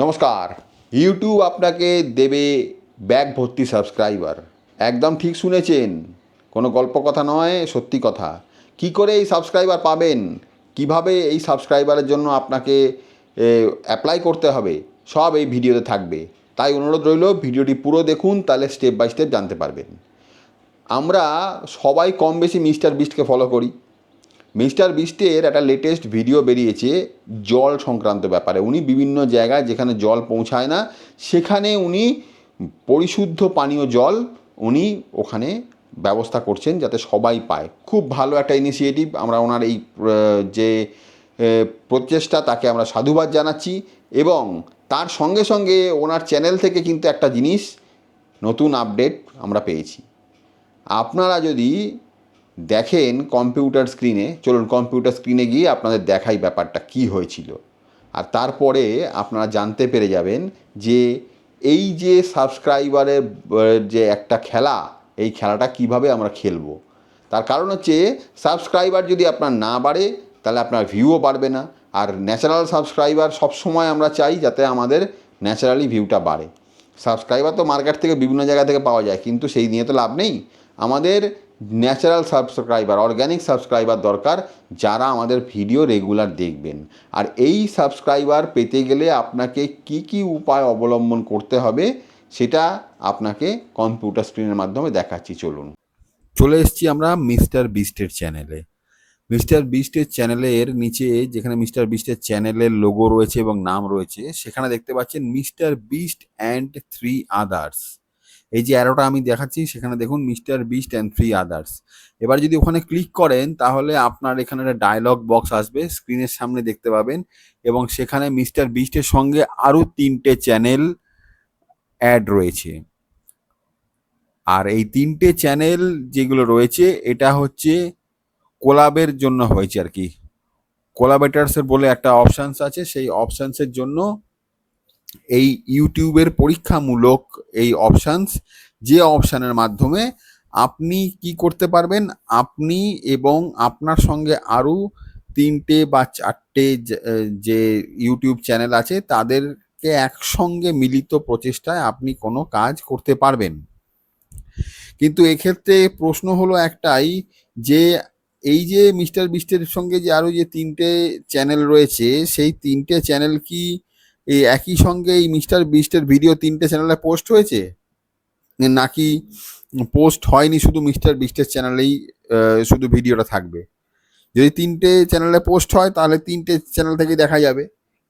নমস্কার। ইউটিউব আপনাকে দেবে ব্যাগ ভর্তি সাবস্ক্রাইবার একদম ঠিক শুনেছেন। কোনো গল্প কথা নয়, সত্যি কথা। কি করে এই সাবস্ক্রাইবার পাবেন? কীভাবে এই সাবস্ক্রাইবারের জন্য আপনাকে অ্যাপ্লাই করতে হবে? সব এই ভিডিওতে থাকবে। তাই অনুরোধ রইল, ভিডিওটি পুরো দেখুন, তাহলে স্টেপ বাই স্টেপ জানতে পারবেন। আমরা সবাই কম বেশি মিস্টার বিস্টকে ফলো করি। মিস্টার বিস্টের একটা লেটেস্ট ভিডিও বেরিয়েছে জল সংক্রান্ত ব্যাপারে। উনি বিভিন্ন জায়গায় যেখানে জল পৌঁছায় না, সেখানে উনি পরিশুদ্ধ পানীয় জল উনি ওখানে ব্যবস্থা করছেন যাতে সবাই পায়। খুব ভালো একটা ইনিশিয়েটিভ আমরা ওনার এই যে প্রচেষ্টা তাকে আমরা সাধুবাদ জানাচ্ছি এবং তার সঙ্গে সঙ্গে ওনার চ্যানেল থেকে কিন্তু একটা জিনিস নতুন আপডেট আমরা পেয়েছি। আপনারা যদি দেখেন কম্পিউটার স্ক্রিনে চলুন কম্পিউটার স্ক্রিনে গিয়ে আপনাদের দেখাই ব্যাপারটা কি হয়েছিল। আর তারপরে আপনারা জানতে পেরে যাবেন যে এই যে সাবস্ক্রাইবারের যে একটা খেলা, এই খেলাটা কীভাবে আমরা খেলব। তার কারণ হচ্ছে সাবস্ক্রাইবার যদি আপনার না বাড়ে, তাহলে আপনার ভিউও বাড়বে না। আর ন্যাচারাল সাবস্ক্রাইবার সবসময় আমরা চাই যাতে আমাদের ন্যাচারালি ভিউটা বাড়ে। সাবস্ক্রাইবার তো মার্কেট থেকে বিভিন্ন জায়গা থেকে পাওয়া যায়, কিন্তু সেই নিয়ে তো লাভ নেই। আমাদের ন্যাচারাল সাবস্ক্রাইবার অর্গ্যানিক সাবস্ক্রাইবার দরকার যারা আমাদের ভিডিও রেগুলার দেখবেন। আর এই সাবস্ক্রাইবার পেতে গেলে আপনাকে কি কি উপায় অবলম্বন করতে হবে সেটা আপনাকে কম্পিউটার স্ক্রিনের মাধ্যমে দেখাচ্ছি, চলুন। চলে এসেছি আমরা মিস্টার বিস্টের চ্যানেলে মিস্টার বিস্টের চ্যানেলের নিচে যেখানে মিস্টার বিস্টের চ্যানেলের লোগো রয়েছে এবং নাম রয়েছে, সেখানে দেখতে পাচ্ছেন mister Beast and three others. এই যে অ্যারোটা আমি দেখাচ্ছি, সেখানে দেখুন mister Beast and three others এবার যদি ওখানে ক্লিক করেন, তাহলে আপনার এখানে একটা ডায়লগ বক্স আসবে স্ক্রিনের সামনে দেখতে পাবেন। এবং সেখানে মিস্টার বিস্টের সঙ্গে আরও তিনটে চ্যানেল অ্যাড রয়েছে। আর এই তিনটে চ্যানেল যেগুলো রয়েছে, এটা হচ্ছে কোলাবের জন্য হয়েছে আর কি। কোলাবেটার্সের বলে একটা অপশানস আছে, সেই অপশানসের জন্য এই ইউটিউবের পরীক্ষামূলক এই অপশানস যে অপশানের মাধ্যমে আপনি কি করতে পারবেন? আপনি এবং আপনার সঙ্গে আরও তিনটে বা চারটে যে- ইউটিউব চ্যানেল আছে, তাদেরকে একসঙ্গে মিলিত প্রচেষ্টায় আপনি কোনো কাজ করতে পারবেন। কিন্তু এক্ষেত্রে প্রশ্ন হলো একটাই যে, এই যে মিস্টার বিস্টের সঙ্গে যে আরও যে তিনটে চ্যানেল রয়েছে, সেই তিনটে চ্যানেল কি এই একই সঙ্গে এই মিস্টার বিস্টের ভিডিও তিনটে চ্যানেলে পোস্ট হয়েছে? নাকি পোস্ট হয়নি শুধু মিস্টার বিস্টের চ্যানেলেই শুধু ভিডিওটা থাকবে? যদি তিনটে চ্যানেলে পোস্ট হয়, তাহলে তিনটে চ্যানেল থেকে দেখা যাবে।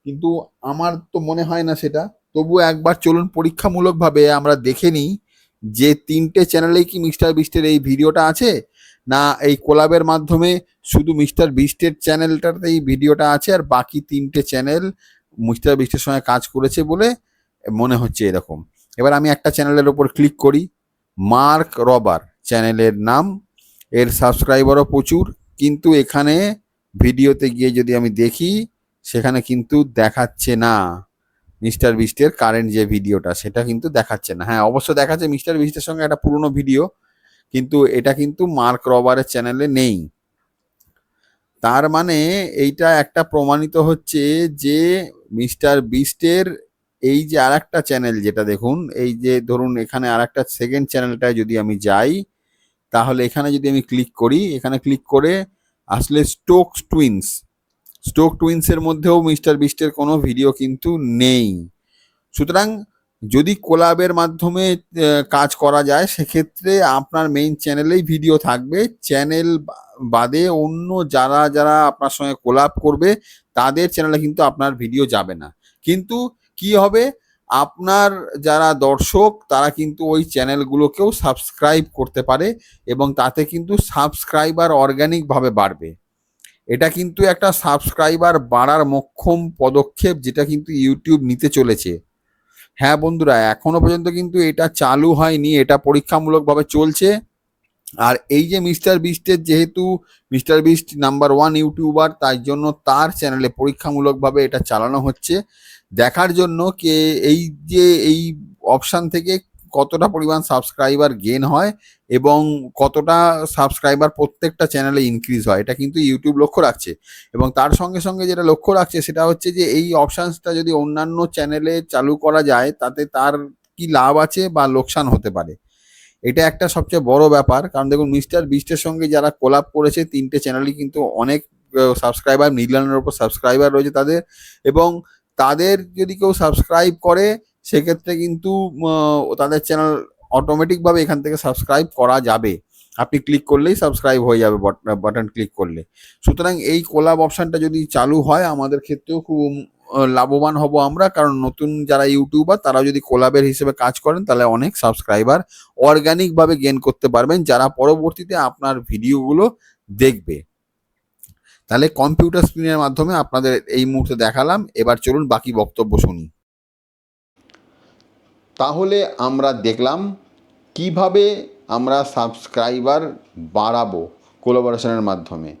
কিন্তু আমার তো মনে হয় না সেটা। তবু একবার চলুন পরীক্ষামূলকভাবে আমরা দেখে নিই যে তিনটে চ্যানেলেই কি মিস্টার বিস্টের এই ভিডিওটা আছে, না এই কোলাবের মাধ্যমে শুধু মিস্টার বিস্টের চ্যানেলটাতেই ভিডিওটা আছে আর বাকি তিনটে চ্যানেল মিস্টার বিস্টের সঙ্গে কাজ করেছে বলে মনে হচ্ছে এরকম। এবার আমি একটা চ্যানেলের ওপর ক্লিক করি। মার্ক রবার চ্যানেলের নাম। এর সাবস্ক্রাইবারও প্রচুর। কিন্তু এখানে ভিডিওতে গিয়ে যদি আমি দেখি, সেখানে কিন্তু দেখাচ্ছে না মিস্টার বিস্টের কারেন্ট যে ভিডিওটা, সেটা কিন্তু দেখাচ্ছে না। হ্যাঁ অবশ্য দেখাচ্ছে মিস্টার বিস্টের সঙ্গে একটা পুরনো ভিডিও, কিন্তু এটা কিন্তু মার্ক রবারের চ্যানেলে নেই। তার মানে এইটা একটা প্রমাণিত হচ্ছে যে মিস্টার বিস্টের এই যে আর একটা চ্যানেল যেটা দেখুন, এই যে ধরুন এখানে আর একটা সেকেন্ড চ্যানেলটায় যদি আমি যাই, তাহলে এখানে যদি আমি ক্লিক করি, এখানে ক্লিক করে আসলে স্টোক টুইন্স স্টোক টুইন্সের মধ্যেও মিস্টার বিস্টের কোনো ভিডিও কিন্তু নেই। সুতরাং যদি কোলাবের মাধ্যমে কাজ করা যায়, সেক্ষেত্রে আপনার মেইন চ্যানেলেই ভিডিও থাকবে। চ্যানেল বাদে অন্য যারা যারা আপনার সঙ্গে কোলাপ করবে তাদের চ্যানেলে কিন্তু আপনার ভিডিও যাবে না। কিন্তু কি হবে? আপনার যারা দর্শক, তারা কিন্তু ওই চ্যানেলগুলোকেও সাবস্ক্রাইব করতে পারে এবং তাতে কিন্তু সাবস্ক্রাইবার অর্গানিকভাবে বাড়বে। এটা কিন্তু একটা সাবস্ক্রাইবার বাড়ার মোক্ষম পদক্ষেপ যেটা কিন্তু ইউটিউব নিতে চলেছে। হ্যাঁ বন্ধুরা, এখনও পর্যন্ত কিন্তু এটা চালু হয়নি, এটা পরীক্ষামূলকভাবে চলছে। আর এই যে মিস্টার বিস্টের যেহেতু mister Beast number one YouTuber, তাই জন্য তার চ্যানেলে পরীক্ষামূলকভাবে এটা চালানো হচ্ছে। দেখার জন্য কে এই যে এই অপশান থেকে কতটা পরিমাণ সাবস্ক্রাইবার গেন হয় এবং কতটা সাবস্ক্রাইবার প্রত্যেকটা চ্যানেলে ইনক্রিজ হয়, এটা কিন্তু ইউটিউব লক্ষ্য রাখছে। এবং তার সঙ্গে সঙ্গে যেটা লক্ষ্য রাখছে সেটা হচ্ছে যে এই অপশানসটা যদি অন্যান্য চ্যানেলে চালু করা যায়, তাতে তার কি লাভ আছে বা লোকসান হতে পারে? এটা একটা সবচেয়ে বড় ব্যাপার। কারণ দেখুন, মিস্টার বিস্টের সঙ্গে যারা কোলাপ করেছে, তিনটে চ্যানেলই কিন্তু অনেক সাবস্ক্রাইবার মিলিয়নের ওপর সাবস্ক্রাইবার রয়েছে তাদের। এবং তাদের যদি কেউ সাবস্ক্রাইব করে, সেক্ষেত্রে কিন্তু তাদের চ্যানেল অটোমেটিকভাবে এখান থেকে সাবস্ক্রাইব করা যাবে। আপনি ক্লিক করলেই সাবস্ক্রাইব হয়ে যাবে বাটন ক্লিক করলে। সুতরাং এই কোলাব অপশনটা যদি চালু হয়, আমাদের ক্ষেত্রেও খুব লাভবান হব আমরা, কারণ নতুন যারা ইউটিউবার তারা যদি কোলাবের হিসেবে কাজ করেন, তাহলে অনেক সাবস্ক্রাইবার অর্গানিকভাবে গেন করতে পারবেন, যারা পরবর্তীতে আপনার ভিডিওগুলো দেখবে। তাহলে কম্পিউটার স্ক্রিনের মাধ্যমে আপনাদের এই মুহূর্তে দেখালাম, এবার চলুন বাকি বক্তব্য শুনি। তাহলে আমরা দেখলাম কীভাবে আমরা সাবস্ক্রাইবার বাড়াবো কোলাবোরেশনের মাধ্যমে।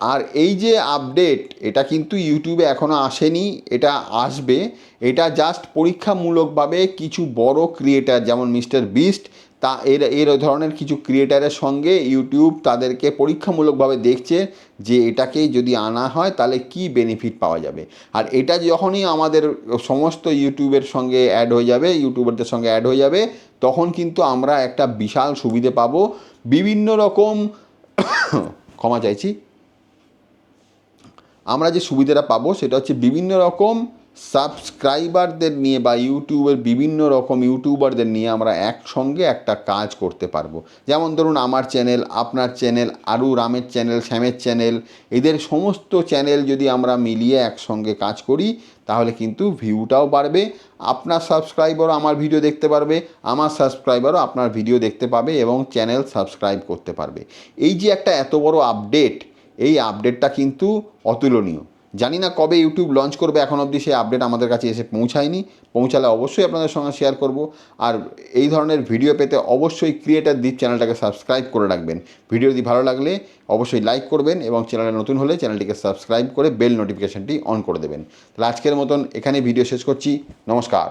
আর এই যে আপডেট এটা কিন্তু ইউটিউবে এখনও আসেনি, এটা আসবে। এটা জাস্ট পরীক্ষামূলকভাবে কিছু বড় ক্রিয়েটার যেমন মিস্টার বিস্ট তা এর এর ধরনের কিছু ক্রিয়েটারের সঙ্গে ইউটিউব তাদেরকে পরীক্ষামূলকভাবে দেখছে যে এটাকে যদি আনা হয়, তাহলে কি বেনিফিট পাওয়া যাবে। আর এটা যখনই আমাদের সমস্ত ইউটিউবের সঙ্গে অ্যাড হয়ে যাবে ইউটিউবারদের সঙ্গে অ্যাড হয়ে যাবে, তখন কিন্তু আমরা একটা বিশাল সুবিধে পাবো। বিভিন্ন রকম, ক্ষমা চাইছি। আমরা যে সুবিধাটা পাবো সেটা হচ্ছে বিভিন্ন রকম সাবস্ক্রাইবারদের নিয়ে বা ইউটিউবের বিভিন্ন রকম ইউটিউবারদের নিয়ে আমরা একসঙ্গে একটা কাজ করতে পারব। যেমন ধরুন আমার চ্যানেল, আপনার চ্যানেল, আরু রামের চ্যানেল, শ্যামের চ্যানেল, এদের সমস্ত চ্যানেল যদি আমরা মিলিয়ে একসঙ্গে কাজ করি, তাহলে কিন্তু ভিউটাও বাড়বে, আপনার সাবস্ক্রাইবারও আমার ভিডিও দেখতে পারবে, আমার সাবস্ক্রাইবারও আপনার ভিডিও দেখতে পাবে এবং চ্যানেল সাবস্ক্রাইব করতে পারবে। এই যে একটা এত বড় আপডেট এই আপডেটটা কিন্তু অতুলনীয়। জানি না কবে ইউটিউব লঞ্চ করবে, এখন অবধি সেই আপডেট আমাদের কাছে এসে পৌঁছায়নি। পৌঁছালে অবশ্যই আপনাদের সঙ্গে শেয়ার করব। আর এই ধরনের ভিডিও পেতে অবশ্যই ক্রিয়েটার দ্বীপ চ্যানেলটাকে সাবস্ক্রাইব করে রাখবেন। ভিডিও যদি ভালো লাগলে অবশ্যই লাইক করবেন এবং চ্যানেলে নতুন হলে চ্যানেলটিকে সাবস্ক্রাইব করে বেল নোটিফিকেশনটি অন করে দেবেন। তাহলে আজকের মতন এখানে ভিডিও শেষ করছি। নমস্কার।